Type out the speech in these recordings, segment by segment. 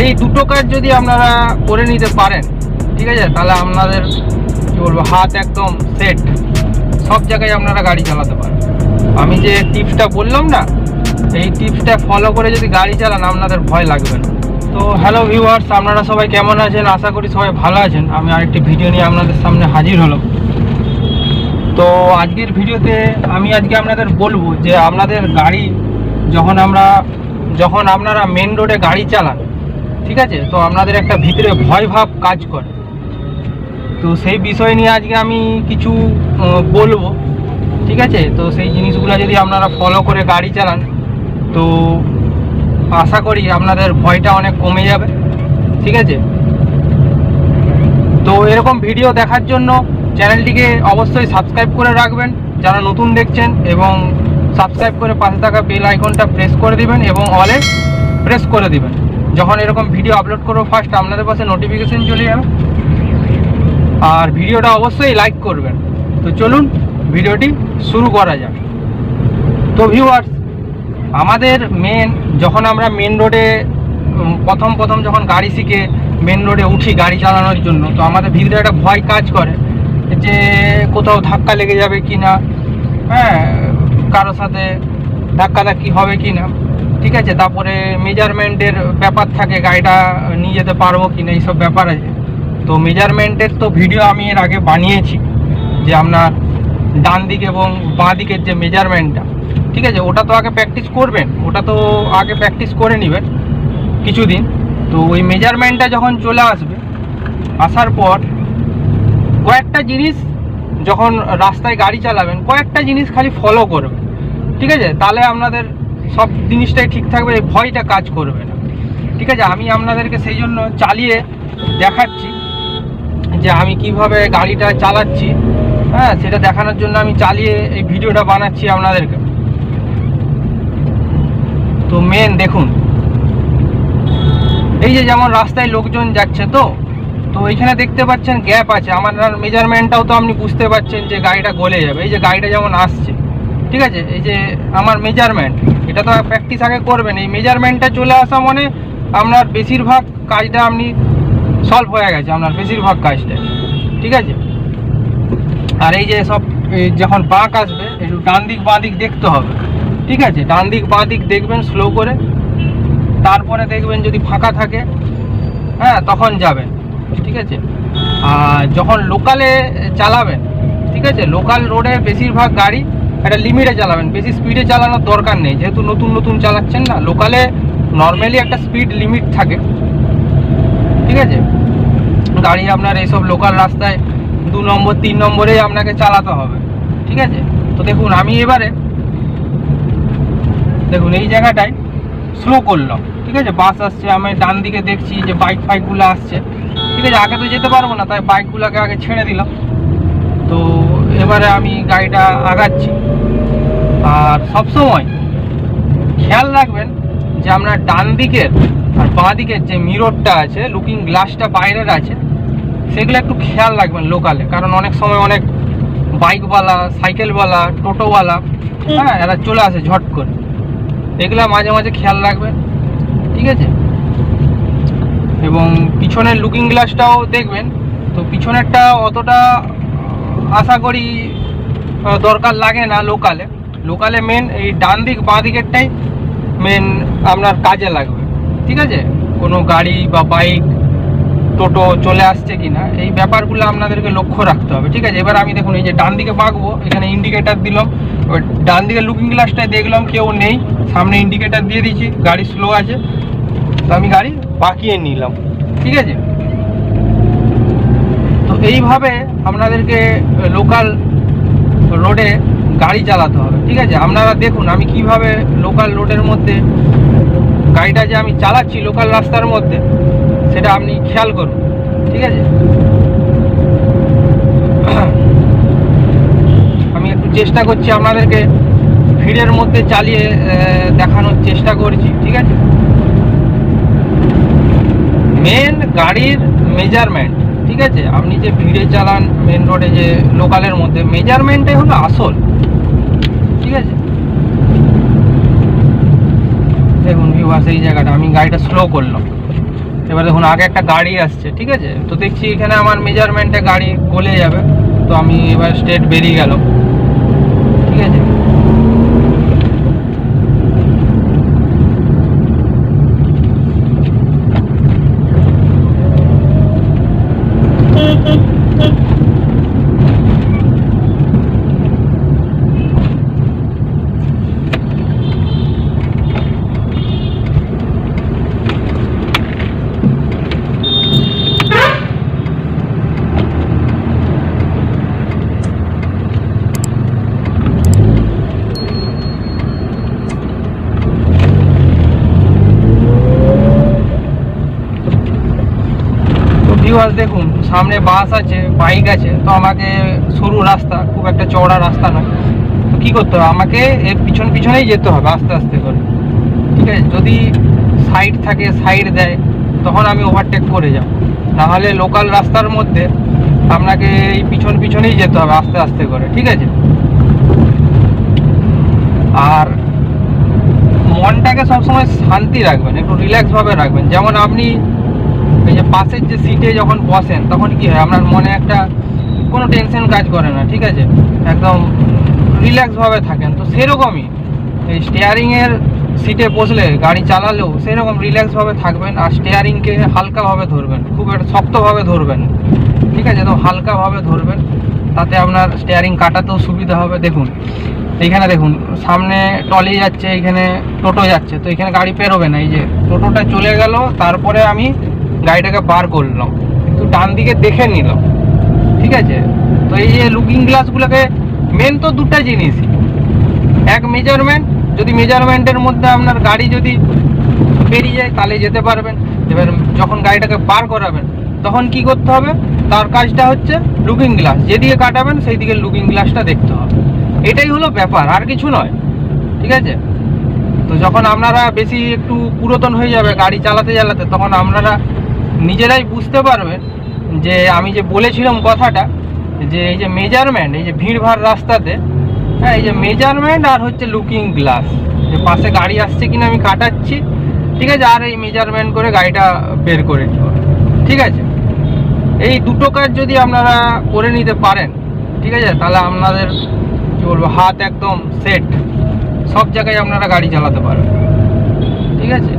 এই দুটো কাজ যদি আপনারা করে নিতে পারেন, ঠিক আছে? তাহলে আপনাদের, কী বলব, হাত একদম সেট সব জায়গায় আপনারা গাড়ি চালাতে পারেন আমি যে টিপসটা বললাম না, এই টিপসটা ফলো করে যদি গাড়ি চালান, আপনাদের ভয় লাগবে না। তো হ্যালো ভিউয়ার্স আপনারা সবাই কেমন আছেন? আশা করি সবাই ভালো আছেন। আমি আরেকটি ভিডিও নিয়ে আপনাদের সামনে হাজির হলাম। তো আজকের ভিডিওতে আমি আজকে আপনাদের বলব যে, আপনাদের গাড়ি, যখন আমরা, যখন আপনারা মেন রোডে গাড়ি চালান ঠিক আছে? তো আপনাদের একটা ভিতরে ভয় ভাব কাজ করে। তো সেই বিষয় নিয়ে আজকে আমি কিছু বলব। ঠিক আছে? তো সেই জিনিসগুলো যদি আপনারা ফলো করে গাড়ি চালান, তো আশা করি আপনাদের ভয়টা অনেক কমে যাবে। ঠিক আছে? তো এরকম ভিডিও দেখার জন্য চ্যানেলটিকে অবশ্যই সাবস্ক্রাইব করে রাখবেন। যারা নতুন দেখছেন এবং সাবস্ক্রাইব করে পাশে থাকা বেল আইকনটা প্রেস করে দিবেন এবং অলে প্রেস করে দিবেন। যখন এরকম ভিডিও আপলোড করব ফার্স্ট আপনাদের পাশে নোটিফিকেশন চলে যাবে। আর ভিডিওটা অবশ্যই লাইক করবেন। তো চলুন ভিডিওটি শুরু করা যাক। তো ভিউয়ার্স আমাদের মেন যখন আমরা মেন রোডে প্রথম প্রথম যখন গাড়ি শিখে মেন রোডে উঠি গাড়ি চালানোর জন্য, তো আমাদের ভিতরে একটা ভয় কাজ করে যে কোথাও ধাক্কা লেগে যাবে কি না হ্যাঁ কারোর সাথে ধাক্কা ধাক্কি হবে কি না ঠিক আছে, তারপরে মেজারমেন্টের ব্যাপার থাকে, গাড়িটা নিয়ে যেতে পারব কি না এইসব ব্যাপার আছে। তো মেজারমেন্টের তো ভিডিও আমি এর আগে বানিয়েছি, যে আপনার ডান দিক এবং বাঁ দিকের যে মেজারমেন্টটা ঠিক আছে, ওটা তো আগে প্র্যাকটিস করবেন, ওটা তো আগে প্র্যাকটিস করে নেবেন কিছুদিন। তো ওই মেজারমেন্টটা যখন চলে আসবে, আসার পর কয়েকটা জিনিস যখন রাস্তায় গাড়ি চালাবেন, কয়েকটা জিনিস খালি ফলো করবেন, ঠিক আছে? তাহলে আপনাদের সব জিনিসটাই ঠিক থাকবে, এই ভয়টা কাজ করবে না। ঠিক আছে, আমি আপনাদেরকে সেই জন্য চালিয়ে দেখাচ্ছি যে আমি কীভাবে গাড়িটা চালাচ্ছি। হ্যাঁ সেটা দেখানোর জন্য আমি চালিয়ে এই ভিডিওটা বানাচ্ছি আপনাদেরকে। তো মেন দেখুন, এই যে যেমন রাস্তায় লোকজন যাচ্ছে তো তো এইখানে দেখতে পাচ্ছেন গ্যাপ আছে। আমার মেজারমেন্টটাও তো আপনি বুঝতে পারছেন যে গাড়িটা গলে যাবে। এই যে গাড়িটা যেমন আসছে, ঠিক আছে? এই যে আমার মেজারমেন্ট এটা তো প্র্যাকটিস আগে করবেন। এই মেজারমেন্টটা চলে আসা মানে আপনার বেশিরভাগ কাজটা আপনি সলভ হয়ে গেছে, আপনার বেশিরভাগ কাজটা। ঠিক আছে? আর এই যে সব যখন বাঁক আসবে, একটু ডান দিক, বাঁ দিক দেখতে হবে। ঠিক আছে? ডান দিক, বাঁ দিক দেখবেন স্লো করে। তারপরে দেখবেন যদি ফাঁকা থাকে হ্যাঁ তখন যাবেন। ঠিক আছে? আর যখন লোকালে চালাবেন, ঠিক আছে? লোকাল রোডে বেশিরভাগ গাড়ি একটা লিমিটে চালাবেন। বেশি স্পিডে চালানোর দরকার নেই। যেহেতু নতুন নতুন চালাচ্ছেন না লোকালে নর্মালি একটা স্পিড লিমিট থাকে। ঠিক আছে? গাড়ি আপনার এইসব লোকাল রাস্তায় দু নম্বর, তিন নম্বরেই আপনাকে চালাতে হবে। ঠিক আছে? তো দেখুন, আমি এবারে দেখুন, এই জায়গাটায় স্লো করলাম। ঠিক আছে? বাস আসছে, আমি ডান দিকে দেখছি যে বাইক ফাইকগুলো আসছে। ঠিক আছে? আগে তো যেতে পারব না, তাই বাইকগুলোকে আগে ছেড়ে দিলাম। তো এবারে আমি গাড়িটা আগাচ্ছি। আর সবসময় খেয়াল রাখবেন যে আপনার ডান দিকের আর বাঁ দিকের যে মিররটা আছে লুকিং গ্লাসটা বাইরের আছে, সেগুলো একটু খেয়াল রাখবেন লোকালে কারণ অনেক সময় অনেক বাইকওয়ালা সাইকেলওয়ালা টোটোওয়ালা হ্যাঁ এরা চলে আসে ঝট করে। এগুলো মাঝে মাঝে খেয়াল রাখবেন, ঠিক আছে? এবং পিছনের লুকিং গ্লাসটাও দেখবেন, তো পিছনেরটা অতটা আশা করি দরকার লাগে না লোকালে। লোকালে মেন এই ডান দিক, বাঁ দিকেরটাই মেন আপনার কাজে লাগবে। ঠিক আছে? কোনো গাড়ি বা বাইক টোটো চলে আসছে কি না এই ব্যাপারগুলো আপনাদেরকে লক্ষ্য রাখতে হবে। ঠিক আছে? এবার আমি দেখুন, এই যে ডান দিকে বাঁকবো, এখানে ইন্ডিকেটার দিলাম। ওই ডান দিকে লুকিং গ্লাসটায় দেখলাম কেউ নেই। সামনে ইন্ডিকেটার দিয়ে দিয়েছি, গাড়ি স্লো আছে। তো আমি গাড়ি বাঁকিয়ে নিলাম। ঠিক আছে? এইভাবে আপনাদেরকে লোকাল রোডে গাড়ি চালাতে হবে, ঠিক আছে? আপনারা দেখুন আমি কীভাবে লোকাল রোডের মধ্যে গাড়িটা যে আমি চালাচ্ছি লোকাল রাস্তার মধ্যে, সেটা আপনি খেয়াল করুন, ঠিক আছে? আমি একটু চেষ্টা করছি আপনাদেরকে ভিড়ের মধ্যে চালিয়ে দেখানোর চেষ্টা করছি, ঠিক আছে? মেন গাড়ির মেজারমেন্ট ঠিক আছে? আপনি যে ভিড়ে চালান মেন রোডে যে লোকালের মধ্যে মেজারমেন্টে হলো আসল। ঠিক আছে? দেখুন ভিউয়ার্স এই জায়গাটা, আমি গাড়িটা স্লো করলাম। এবার দেখুন, আগে একটা গাড়ি আসছে, ঠিক আছে? তো দেখছি এখানে আমার মেজারমেন্টে গাড়ি গলে যাবে। তো আমি এবার স্টেট বেরিয়ে গেল ঠিক আছে তো ভিউয়ার্স দেখুন, সামনে বাস আছে বাইক আছে, তো আমাকে সরু রাস্তা, খুব একটা চওড়া রাস্তা নয় তো কী করতে হবে? আমাকে এর পিছন পিছনেই যেতে হবে, আস্তে আস্তে করে। ঠিক আছে? যদি সাইড থাকে সাইড দেয়, তখন আমি ওভারটেক করে যাব। নাহলে লোকাল রাস্তার মধ্যে আপনাকে এই পিছন পিছনেই যেতে হবে, আস্তে আস্তে করে। ঠিক আছে? আর মনটাকে সবসময় শান্তি রাখবেন, একটু রিল্যাক্সভাবে রাখবেন। যেমন আপনি যে পাশের যে সিটে যখন বসেন, তখন কি হয়? আপনার মনে একটা কোনো টেনশন কাজ করে না, ঠিক আছে? একদম রিল্যাক্সভাবে থাকেন। তো সেরকমই এই স্টিয়ারিং এর সিটে বসলে, গাড়ি চালালেও সেরকম রিল্যাক্সভাবে থাকবেন আর স্টিয়ারিংকে হালকাভাবে ধরবেন, খুব একটা শক্তভাবে ধরবেন ঠিক আছে? তো হালকাভাবে ধরবেন, তাতে আপনার স্টিয়ারিং কাটাতেও সুবিধা হবে। দেখুন, এইখানে দেখুন, সামনে টলি যাচ্ছে, এইখানে টোটো যাচ্ছে, তো এখানে গাড়ি পেরোবে না। এই যে টোটোটা চলে গেল, তারপরে আমি গাড়িটাকে বার করলাম কিন্তু ডান দিকে দেখে নিলাম। ঠিক আছে? তো এই যে লুকিং গ্লাসগুলোকে মেন তো দুটা জিনিসই। এক মেজারমেন্ট যদি মেজারমেন্টের মধ্যে আপনার গাড়ি যদি বেরিয়ে যায়, তাহলে যেতে পারবেন। এবার যখন গাড়িটাকে বার করাবেন, তখন কি করতে হবে? তার কাজটা হচ্ছে লুকিং গ্লাস যেদিকে কাটাবেন, সেই দিকে লুকিং গ্লাসটা দেখতে হবে। এটাই হলো ব্যাপার, আর কিছু নয়। ঠিক আছে? তো যখন আপনারা বেশি একটু পুরাতন হয়ে যাবে, গাড়ি চালাতে চালাতে, তখন আপনারা নিজেরাই বুঝতে পারবেন যে আমি যে বলেছিলাম কথাটা, যে এই যে মেজারমেন্ট এই যে ভিড়ভাড় রাস্তাতে হ্যাঁ এই যে মেজারমেন্ট আর হচ্ছে লুকিং গ্লাস যে পাশে গাড়ি আসছে কিনা আমি কাটাচ্ছি, ঠিক আছে, আর এই মেজারমেন্ট করে গাড়িটা বের করে নিব, ঠিক আছে? এই দুটো কাজ যদি আপনারা করে নিতে পারেন, ঠিক আছে, তাহলে আপনাদের, কী বলব, হাত একদম সেট সব জায়গায় আপনারা গাড়ি চালাতে পারবেন, ঠিক আছে?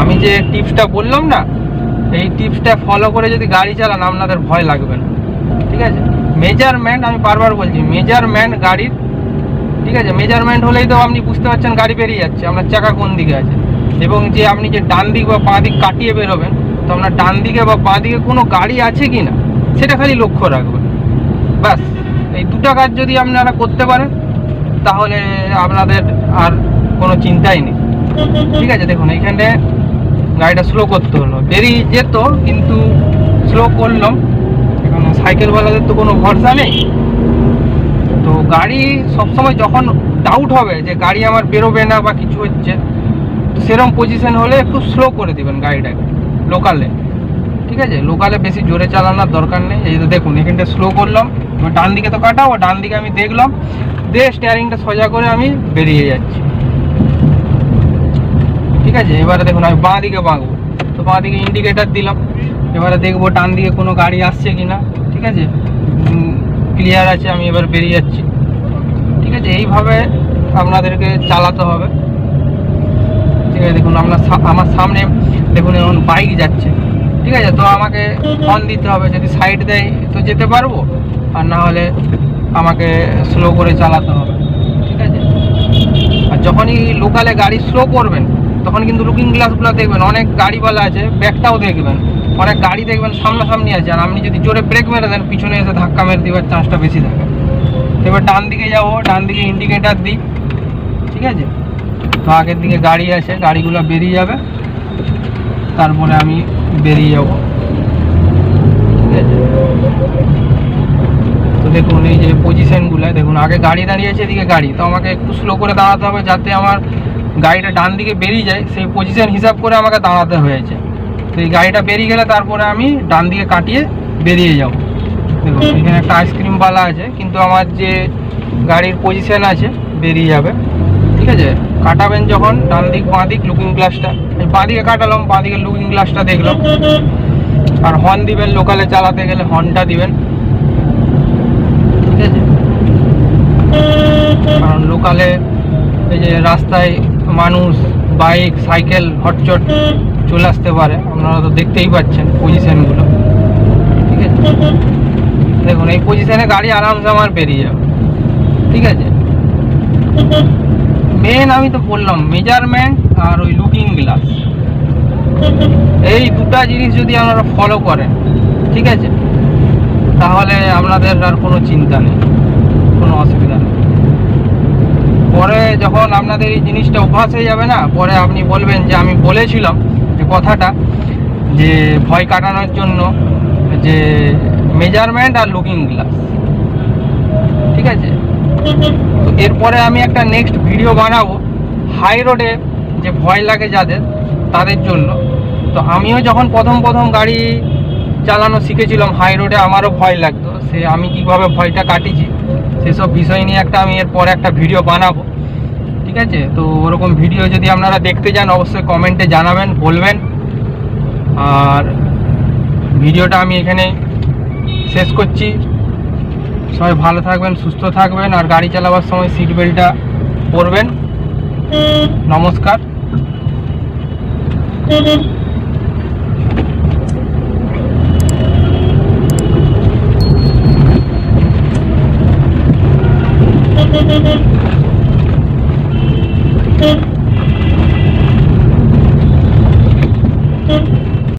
আমি যে টিপসটা বললাম না এই টিপসটা ফলো করে যদি গাড়ি চালান, আপনাদের ভয় লাগবে না। ঠিক আছে? মেজারমেন্ট আমি বারবার বলছি মেজারমেন্ট গাড়ির, ঠিক আছে? মেজারমেন্ট হলেই তো আপনি বুঝতে পারছেন গাড়ি বেরিয়ে যাচ্ছে, আপনার চাকা কোন দিকে আছে। এবং যে আপনি যে ডান দিক বা বাঁ দিক কাটিয়ে বেরোবেন, তো আপনার ডান দিকে বা বাঁ দিকে কোনো গাড়ি আছে কি না, সেটা খালি লক্ষ্য রাখবেন। ব্যাস, এই দুটো কাজ যদি আপনারা করতে পারেন, তাহলে আপনাদের আর কোনো চিন্তাই নেই। ঠিক আছে? দেখুন, এইখানে গাড়িটা স্লো করতে হলো। বেরিয়ে যেত, কিন্তু স্লো করলাম। এখন সাইকেলওয়ালাদের তো কোনো ভরসা নেই। তো গাড়ি সবসময় যখন ডাউট হবে যে গাড়ি আমার বেরোবে না বা কিছু হচ্ছে, তো সেরকম পজিশন হলে একটু স্লো করে দিবেন গাড়িটাকে লোকালে ঠিক আছে? লোকালে বেশি জোরে চালানোর দরকার নেই। এই যে দেখুন, এখানটা স্লো করলাম। ডান দিকে তো কাটাবো ডান দিকে আমি দেখলাম। দিয়ে স্টিয়ারিংটা সোজা করে আমি বেরিয়ে যাচ্ছি। ঠিক আছে? এবারে দেখুন, আমি বাঁ দিকে বাঁকবো তো বাঁ দিকে ইন্ডিকেটার দিলাম। এবারে দেখব ডান দিকে কোনো গাড়ি আসছে কি না ঠিক আছে? ক্লিয়ার আছে, আমি এবার বেরিয়ে যাচ্ছি। ঠিক আছে? এইভাবে আপনাদেরকে চালাতে হবে। ঠিক আছে? দেখুন আপনার আমার সামনে, দেখুন, এখন বাইক যাচ্ছে। ঠিক আছে? তো আমাকে হর্ন দিতে হবে। যদি সাইড দেয়, তো যেতে পারব? আর না হলে আমাকে স্লো করে চালাতে হবে। ঠিক আছে? আর যখনই লোকালে গাড়ি স্লো করবেন তখন কিন্তু লুকিং গ্লাসগুলো দেখবেন, অনেক গাড়িওয়ালা আছে ব্যাকটাও দেখবেন। অনেক গাড়ি দেখবেন, সামনাসামনি আছে, আর আপনি যদি জোরে ব্রেক মেরে দেন, পিছনে এসে ধাক্কা মেরে দেওয়ার চান্সটা বেশি থাকে। এবার ডান দিকে যাব, ডান দিকে ইন্ডিকেটার দিই, ঠিক আছে? তো আগের দিকে গাড়ি আছে, গাড়িগুলো বেরিয়ে যাবে। তারপরে আমি বেরিয়ে যাব। ঠিক আছে? তো দেখুন, এই যে পজিশনগুলো দেখুন, আগে গাড়ি দাঁড়িয়ে আছে এদিকে গাড়ি। তো আমাকে একটু স্লো করে দাঁড়াতে হবে, যাতে আমার গাড়িটা ডান দিকে বেরিয়ে যায়, সেই পজিশন হিসাব করে আমাকে দাঁড়াতে হয়েছে। তো এই গাড়িটা বেরিয়ে গেলে তারপরে আমি ডান দিকে কাটিয়ে বেরিয়ে যাব। দেখুন, এখানে একটা আইসক্রিমওয়ালা আছে, কিন্তু আমার যে গাড়ির পজিশন আছে, বেরিয়ে যাবে। ঠিক আছে? কাটাবেন যখন ডান দিক বাঁ দিক লুকিং গ্লাসটা বাঁ দিকে কাটালাম বাঁ দিকে লুকিং গ্লাসটা দেখলাম। আর হর্ন দিবেন লোকালে চালাতে গেলে হর্নটা দিবেন। ঠিক আছে? কারণ লোকালে এই যে রাস্তায় মানুষ, বাইক, সাইকেল, হটচট চলে আসতে পারে। আপনারা তো দেখতেই পাচ্ছেন পজিশনগুলো ঠিক আছে? দেখুন, এই পজিশনে গাড়ি আরামসে আমার বেরিয়ে যাবে। ঠিক আছে? মেন আমি তো বললাম মেজারমেন্ট আর ওই লুকিং গ্লাস এই দুটা জিনিস যদি আপনারা ফলো করেন, ঠিক আছে? তাহলে আপনাদের আর কোনো চিন্তা নেই, কোনো অসুবিধা পরে যখন আপনাদের এই জিনিসটা অভ্যাস হয়ে যাবে না, পরে আপনি বলবেন যে, আমি বলেছিলাম যে কথাটা, যে ভয় কাটানোর জন্য যে মেজারমেন্ট আর লুকিং গ্লাস ঠিক আছে? তো এরপরে আমি একটা নেক্সট ভিডিও বানাবো হাই রোডে যে ভয় লাগে যাদের, তাদের জন্য। তো আমিও যখন প্রথম প্রথম গাড়ি চালানো শিখেছিলাম হাই রোডে আমারও ভয় লাগতো। সে আমি কীভাবে ভয়টা কাটিয়েছি সেসব বিষয় নিয়ে একটা আমি এরপরে একটা ভিডিও বানাবো। ঠিক আছে? তো ওরকম ভিডিও যদি আপনারা দেখতে চান, অবশ্যই কমেন্টে জানাবেন, বলবেন। আর ভিডিওটা আমি এখানে শেষ করছি। সবাই ভালো থাকবেন, সুস্থ থাকবেন, আর গাড়ি চালাবার সময় সিট বেল্টটা পরবেন। নমস্কার। Thank you.